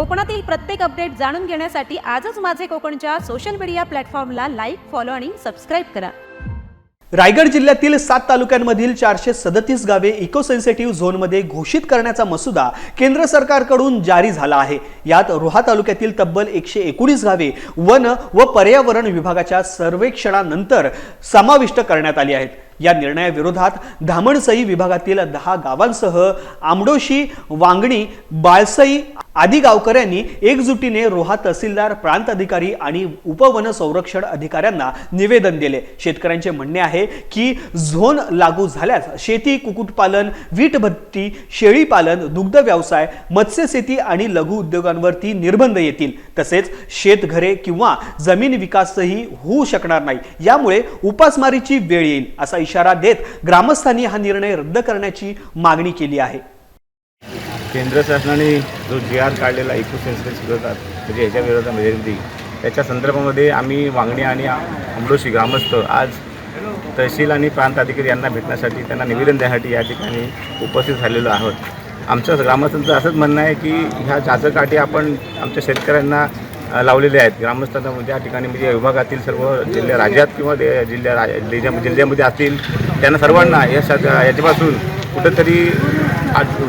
कोकणातील प्रत्येक अपडेट जाणून घेण्यासाठी आजच माझे कोकणच्या सोशल मीडिया प्लॅटफॉर्मला लाईक फॉलो आणि सबस्क्राईब करा. रायगड जिल्ह्यातील सात तालुक्यांमधील चारशे सदतीस गावे इको सेन्सिटिव्ह झोनमध्ये घोषित करण्याचा मसुदा केंद्र सरकारकडून जारी झाला आहे. यात रोहा तालुक्यातील तब्बल एकशे एकोणीस गावे वन व पर्यावरण विभागाच्या सर्वेक्षणानंतर समाविष्ट करण्यात आली आहेत. या निर्णयाविरोधात धामणसई विभागातील दहा गावांसह आमडोशी वांगणी बाळसई आदी गावकऱ्यांनी एकजुटीने रोहा तहसीलदार प्रांत अधिकारी आणि उपवन संरक्षण अधिकाऱ्यांना निवेदन दिले. शेतकऱ्यांचे म्हणणे आहे की झोन लागू झाल्यास शेती कुक्कुटपालन वीटभट्टी शेळीपालन दुग्ध व्यवसाय मत्स्यशेती आणि लघु उद्योगांवरती निर्बंध येतील. तसेच शेतघरे किंवा जमीन विकासही होऊ शकणार नाही. यामुळे उपासमारीची वेळ येईल असा इशारा देत ग्रामस्थांनी हा निर्णय रद्द करण्याची मागणी केली आहे. केंद्र शासनाने जो जी आर काढलेला इको सेन्सिस विरोधात म्हणजे ह्याच्या विरोधामध्ये त्याच्या संदर्भामध्ये आम्ही वांगणी आणि अमडोशी ग्रामस्थ आज तहसील आणि प्रांत अधिकारी यांना भेटण्यासाठी त्यांना निवेदन देण्यासाठी या ठिकाणी उपस्थित झालेलो आहोत. आमच्या ग्रामस्थांचं असंच म्हणणं आहे की ह्या जाचकाठी आपण आमच्या शेतकऱ्यांना लावलेल्या लावलेले आहेत. ग्रामस्थांना म्हणजे या ठिकाणी म्हणजे या विभागातील सर्व जिल्ह्या राज्यात किंवा दे- जिल्ह्या जिल्ह्या जिल्ह्यामध्ये असतील त्यांना सर्वांना या याच्यापासून कुठंतरी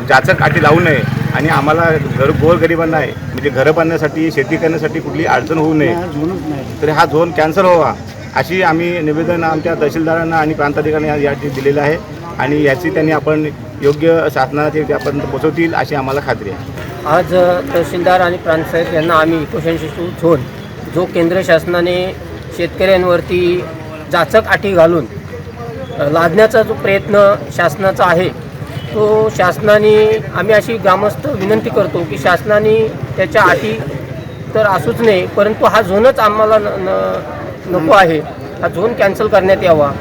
जाचक अटी लावू नये आणि आम्हाला घर गोरगरिबांना आहे. म्हणजे घरं बांधण्यासाठी शेती करण्यासाठी कुठली अडचण होऊ नये. तर हा झोन कॅन्सल व्हावा. अशी आम्ही निवेदन आमच्या तहसीलदारांना आणि प्रांताधिकाऱ्यांना या ठिकाणी दिलेलं आहे. आणि याची त्यांनी आपण योग्य शासनाचे आपण पोचवतील अशी आम्हाला खात्री आहे. आज तहसीलदार आणि प्रांतसाहेब यांना आम्ही इकोसेन्सिटिव्ह झोन जो केंद्र शासनाने शेतकऱ्यांवरती जाचक अटी घालून लादण्याचा जो प्रयत्न शासनाचा आहे तो शासनाने आम्ही अशी ग्रामस्थ विनंती करतो की शासनाने त्याच्या अटी तर असूच नये परंतु हा झोनच आम्हाला न नको आहे हा झोन कॅन्सल करण्यात यावा